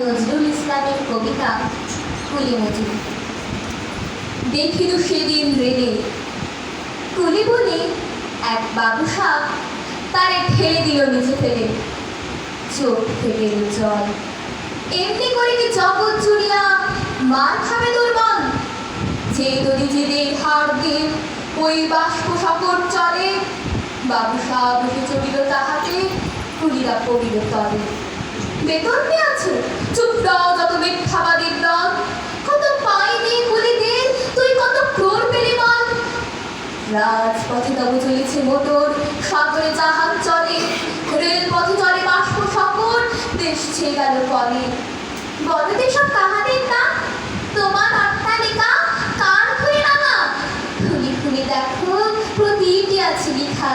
নজরুল ইসলামের কবিতা কুলি মজুর দেখিল সেদিন রেলে কুলি বলে এক বাবু সাপ তারে ঠেলে দিল নিচে ফেলে। চোখ থেকে জল। এমনি করে কি জগৎ জুড়িয়া মার খাবে মন যে তরি জেদের হাড় দিয়ে ওই বাষ্প সকর চলে বাবু সাপ উঠে চলিল তাহাতে কুলিরা পড়িল তলে। বেতন আছে? চুপ দাও যত মিথ্যাবাদীর দল। কত পাইনি কুলিদের তুই কত ক্রোর পেলি বল। রাজপথে তবু চলেছে মোটর, সাগরে জাহাজ চলে রেল পথে চলে বাষ্প সকর দেশ ছেয়ে গেল কলে বলো সব কাহাদের না? তোমার অট্টালিকা কার খুলে রাঙা খুলে খুলে দেখো প্রতিটি আছে লিখা।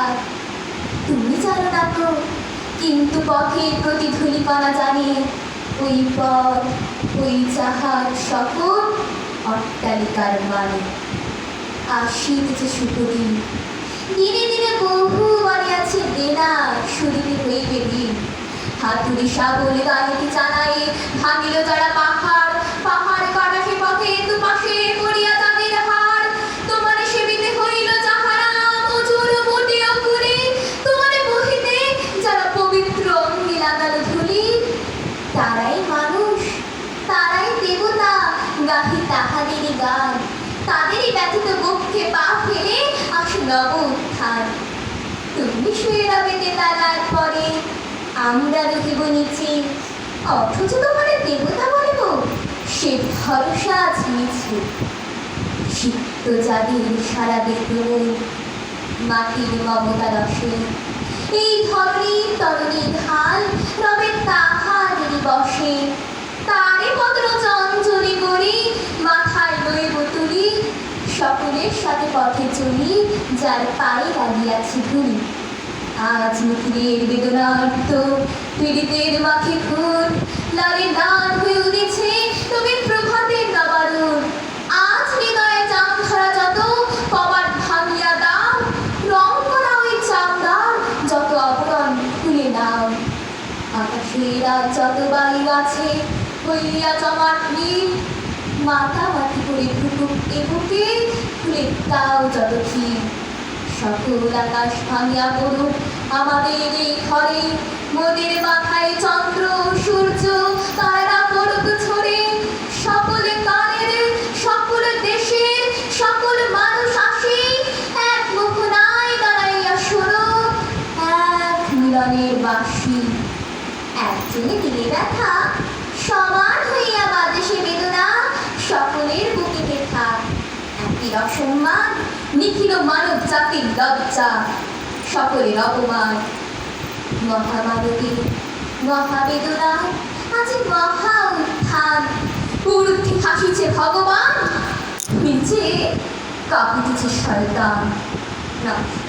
তুমি জানো না তো কিন্তু পথের প্রতি ধুলিপানা জানে ওই পথ, ওই জাহাজ সকল অট্টালিকার মানে আসিত যে সুপুরি দিনে দিনে বহু বাড়ি আছে দেনা সুদিতে হইবে দিন। হাতুড়ি সাবলে গাড়িটি চালায়ে ভাঙিল যারা তারাই মানুষ, তারাই দেবতা, গাহি তাহাদেরই গান। তাদেরই ব্যথিত বক্ষে পা ফেলে আসে নব উত্থান। তুমি শুয়ে রবে তেতালার পরে আমরা রহিব নিচে। অথচ তোমার দেবতা বলিব সে ভরসা আজ মিছে সিক্ত যাদের সারা দেখুন মাটির মমতা রসে। এই ধরনের তরুণীর ঢাল বসে। তারে পত্র চঞ্চলি করি, মাথায় লইব তুলি। সকলের সাথে পথে চলি, যার পায়ে লাগিয়াছি ধুলি। আজ মুখের বেদনার্থ, পীড়িতের মাখে খুন লালে লাল হয়ে উঠেছে তবে প্রভাতের নবারুণ আজ হৃদয়ে চাম ধরা যত কবার ভাঙিয়া দাও রং করা ওই চামদার যত আবরণ খুলে নাও আকাশের যত বাড়ি আছে, হইয়া জমাট নীল মাথা মাটি করে ঢুকুক এ বুকে, খুলে তাও যত ক্ষীণ সকল আকাশ ভাঙিয়া পড়ুক আমাদের এই ঘরে। মোদের মাথায় চন্দ্র, সূর্য, তারা দিলে ব্যথা, সমান হইয়া বাজে বেদনা, সকলের বুকে ব্যথা। একই অসম্মান নিখিল মানব জাতির লজ্জা, সকলের অপমান। মহামানবী মহাবেদনায় আজ মহা উত্থান। ঊর্ধ্বে হাসিছে ভগবান নিচে কাঁপিতেছে শয়তান। নমস্কার